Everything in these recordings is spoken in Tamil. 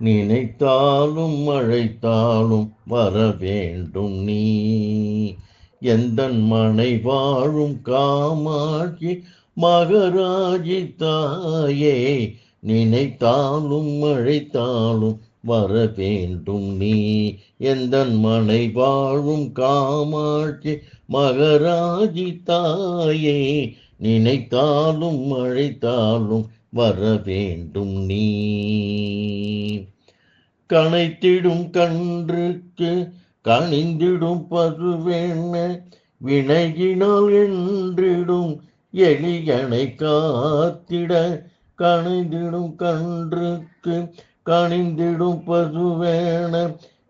நினைத்தாலும் அழைத்தாலும் வர வேண்டும் நீ. எந்த மனை வாழும் காமாட்சி மகராஜி தாயே நினைத்தாலும் அழைத்தாலும் வர வேண்டும் நீ. எந்த மனை வாழும் காமாட்சி மகராஜி தாயே நினைத்தாலும் அழைத்தாலும் வர வேண்டும் நீ கனைத்திடும் கன்றுக்கு கனிந்திடும் பசுவேன வினையினால் என்றிடும் எளியனை காத்திட கணிந்திடும் கன்றுக்கு கணிந்திடும் பசுவேன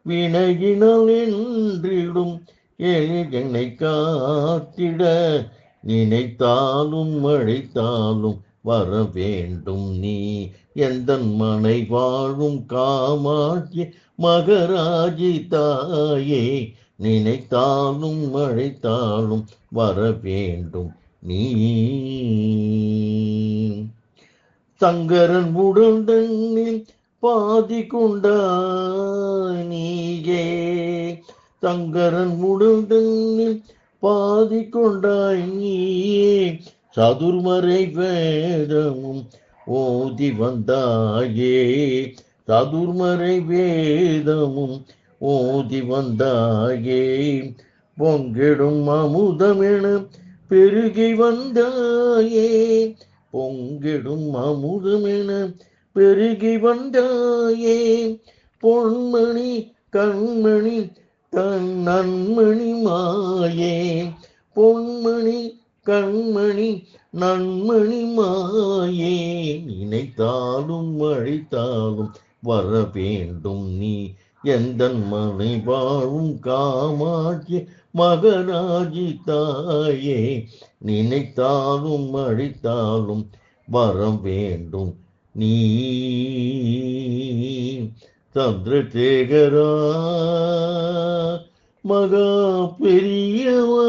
வினையினால் என்றிடும் எளியனை காத்திட நினைத்தாலும் அழைத்தாலும் வர வேண்டும் நீ. எந்த மனை வாழும் காமாட்சி மகராஜி தாயே நினைத்தாலும் அழைத்தாலும் வர வேண்டும் நீ. சங்கரன் உடல் தன்னில் பாதி கொண்டா நீயே சங்கரன் உடல் தன்னில் பாதி கொண்டாய் நீயே சதுர்மறை வேதமும் ஓதி வந்தாயே. சதுர்மறை வேதமும் ஓதி வந்தாயே. பொங்கிடும் அமுதமென பெருகி வந்தாயே. பொங்கிடும் அமுதமென பெருகி வந்தாயே. பொன்மணி கண்மணி தன் நன்மணி மாயே பொன்மணி கண்மணி நன்மணி மாயே நினைத்தாலும் அழித்தாலும் வர வேண்டும் நீ. எந்த மனை வாழும் காமாட்சி மகராஜி தாயே நினைத்தாலும் அழித்தாலும் வர வேண்டும் நீ. சந்திரசேகரா மகா பெரியவா.